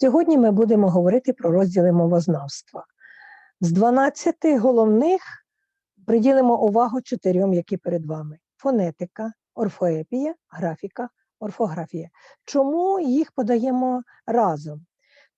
Сьогодні ми будемо говорити про розділи мовознавства. З 12 головних приділимо увагу чотирьом, які перед вами: фонетика, орфоепія, графіка, орфографія. Чому їх подаємо разом?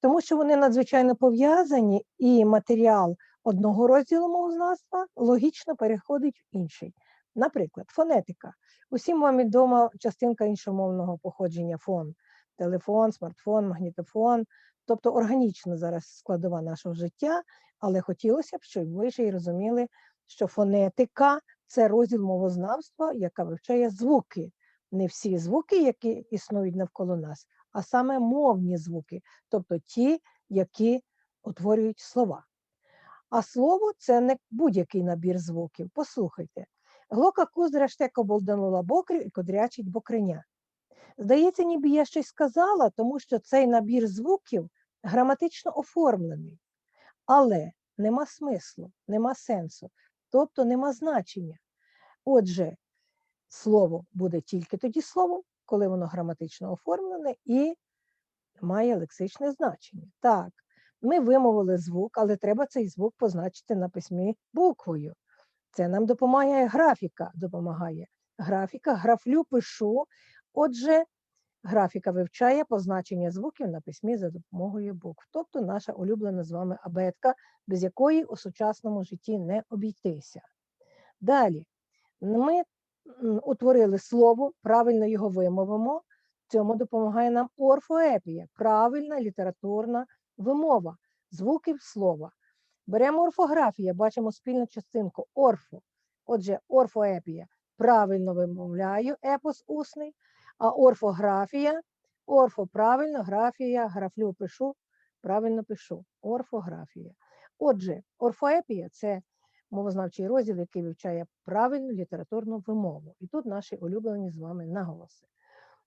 Тому що вони надзвичайно пов'язані, і матеріал одного розділу мовознавства логічно переходить в інший. Наприклад, фонетика. Усім вам відома частинка іншомовного походження фон телефон, смартфон, магнітофон, тобто органічна зараз складова нашого життя, але хотілося б, щоб ви ще й розуміли, що фонетика це розділ мовознавства, яка вивчає звуки. Не всі звуки, які існують навколо нас, а саме мовні звуки, тобто ті, які утворюють слова. А слово це не будь-який набір звуків. Послухайте. Глока куздра штеко болданула бокрів і кодрячить бокриня. Здається, ніби я щось сказала, тому що цей набір звуків граматично оформлений, але нема смислу, нема сенсу, тобто нема значення. Отже, слово буде тільки тоді словом, коли воно граматично оформлене і має лексичне значення. Так, ми вимовили звук, але треба цей звук позначити на письмі буквою. Це нам допомагає графіка, допомагає. Графіка, графлю пишу. Отже, графіка вивчає позначення звуків на письмі за допомогою букв, тобто наша улюблена з вами абетка, без якої у сучасному житті не обійтися. Далі, ми утворили слово, правильно його вимовимо. Цьому допомагає нам орфоепія, правильна літературна вимова звуків слова. Беремо орфографія, бачимо спільну частинку орфо. Отже, орфоепія правильно вимовляю, епос усний, а орфографія, орфо правильно, графія, графлю пишу, правильно пишу. Орфографія. Отже, орфоепія це мовознавчий розділ, який вивчає правильну літературну вимову. І тут наші улюблені з вами наголоси.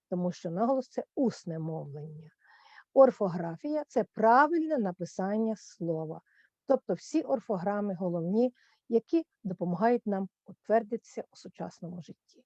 Тому що наголос це усне мовлення. Орфографія це правильне написання слова. Тобто всі орфограми головні, які допомагають нам утвердитися у сучасному житті.